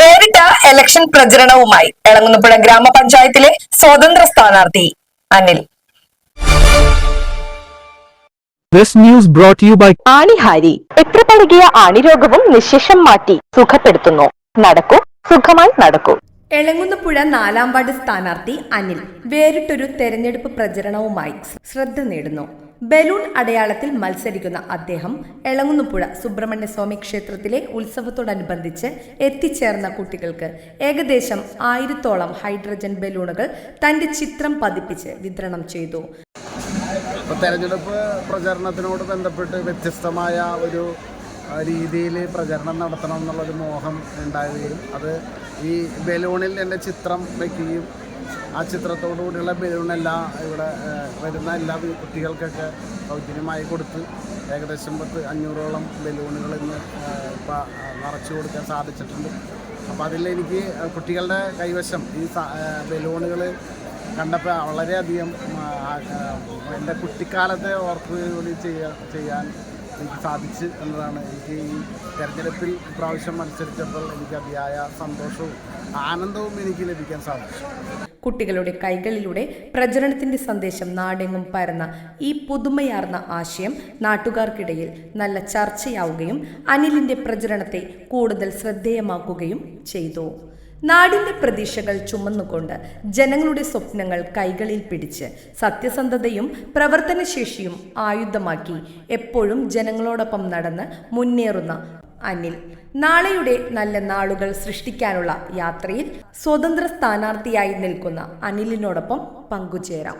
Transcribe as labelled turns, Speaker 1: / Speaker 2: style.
Speaker 1: വേറിട്ട എലക്ഷൻ പ്രചരണവുമായി എളങ്ങുന്നപ്പുഴ ഗ്രാമപഞ്ചായത്തിലെ സ്വതന്ത്ര സ്ഥാനാർത്ഥി Anil.
Speaker 2: This news brought to you by
Speaker 3: ആണിഹാരി എത്ര പഴകിയ ആണിരോഗവും നിശേഷം മാറ്റി സുഖപ്പെടുത്തുന്നു. നടക്കൂ സുഖമായി നടക്കൂ.
Speaker 4: എളങ്ങുന്നപ്പുഴ നാലാം വാർഡ് സ്ഥാനാർത്ഥി അനിൽ വേറിട്ടൊരു തെരഞ്ഞെടുപ്പ് പ്രചരണവുമായി ശ്രദ്ധ നേടുന്നു. ബലൂൺ അടയാളത്തിൽ മത്സരിക്കുന്ന അദ്ദേഹം എളങ്ങുന്നപ്പുഴ സുബ്രഹ്മണ്യസ്വാമി ക്ഷേത്രത്തിലെ ഉത്സവത്തോടനുബന്ധിച്ച് എത്തിച്ചേർന്ന കുട്ടികൾക്ക് ഏകദേശം ആയിരത്തോളം ഹൈഡ്രജൻ ബലൂണുകൾ തന്റെ ചിത്രം പതിപ്പിച്ച് വിതരണം ചെയ്തു.
Speaker 5: തെരഞ്ഞെടുപ്പ് പ്രചരണത്തിനോട് ബന്ധപ്പെട്ട് വ്യത്യസ്തമായ ഒരു രീതിയിൽ പ്രചരണം നടത്തണം എന്നുള്ളൊരു മോഹം ഉണ്ടാവുകയും അത് ഈ ബലൂണിൽ എന്റെ ചിത്രം വയ്ക്കുകയും ആ ചിത്രത്തോടു കൂടിയുള്ള ബലൂണെല്ലാം ഇവിടെ വരുന്ന എല്ലാ കുട്ടികൾക്കൊക്കെ സൗജന്യമായി കൊടുത്ത് ഏകദേശം പത്ത് അഞ്ഞൂറോളം ബലൂണുകൾ ഇന്ന് ഇപ്പം നിറച്ചു കൊടുക്കാൻ സാധിച്ചിട്ടുണ്ട്. അപ്പോൾ അതിൽ എനിക്ക് കുട്ടികളുടെ കൈവശം ഈ ബലൂണുകൾ കണ്ടപ്പോൾ വളരെയധികം എന്റെ കുട്ടിക്കാലത്തെ ഓർക്കുകയോടി ചെയ്യാൻ ചെയ്യാൻ എനിക്ക് സാധിച്ചു എന്നതാണ്. എനിക്ക് ഈ തെരഞ്ഞെടുപ്പിൽ ഇപ്രാവശ്യം മത്സരിച്ചപ്പോൾ എനിക്ക് അതിയായ സന്തോഷവും ആനന്ദവും എനിക്ക് ലഭിക്കാൻ സാധിച്ചു.
Speaker 4: കുട്ടികളുടെ കൈകളിലൂടെ പ്രചരണത്തിന്റെ സന്ദേശം നാടെങ്ങും പരന്ന ഈ പുതുമയാർന്ന ആശയം നാട്ടുകാർക്കിടയിൽ നല്ല ചർച്ചയാവുകയും അനിലിന്റെ പ്രചരണത്തെ കൂടുതൽ ശ്രദ്ധേയമാക്കുകയും ചെയ്തു. നാടിന്റെ പ്രതീക്ഷകൾ ചുമന്നുകൊണ്ട് ജനങ്ങളുടെ സ്വപ്നങ്ങൾ കൈകളിൽ പിടിച്ച് സത്യസന്ധതയും പ്രവർത്തനശേഷിയും ആയുധമാക്കി എപ്പോഴും ജനങ്ങളോടൊപ്പം നടന്ന് മുന്നേറുന്ന അനിൽ. നാളെയുടെ നല്ല നാളുകൾ സൃഷ്ടിക്കാനുള്ള യാത്രയിൽ സ്വതന്ത്ര സ്ഥാനാർത്ഥിയായി നിൽക്കുന്ന അനിലിനോടൊപ്പം പങ്കുചേരാം.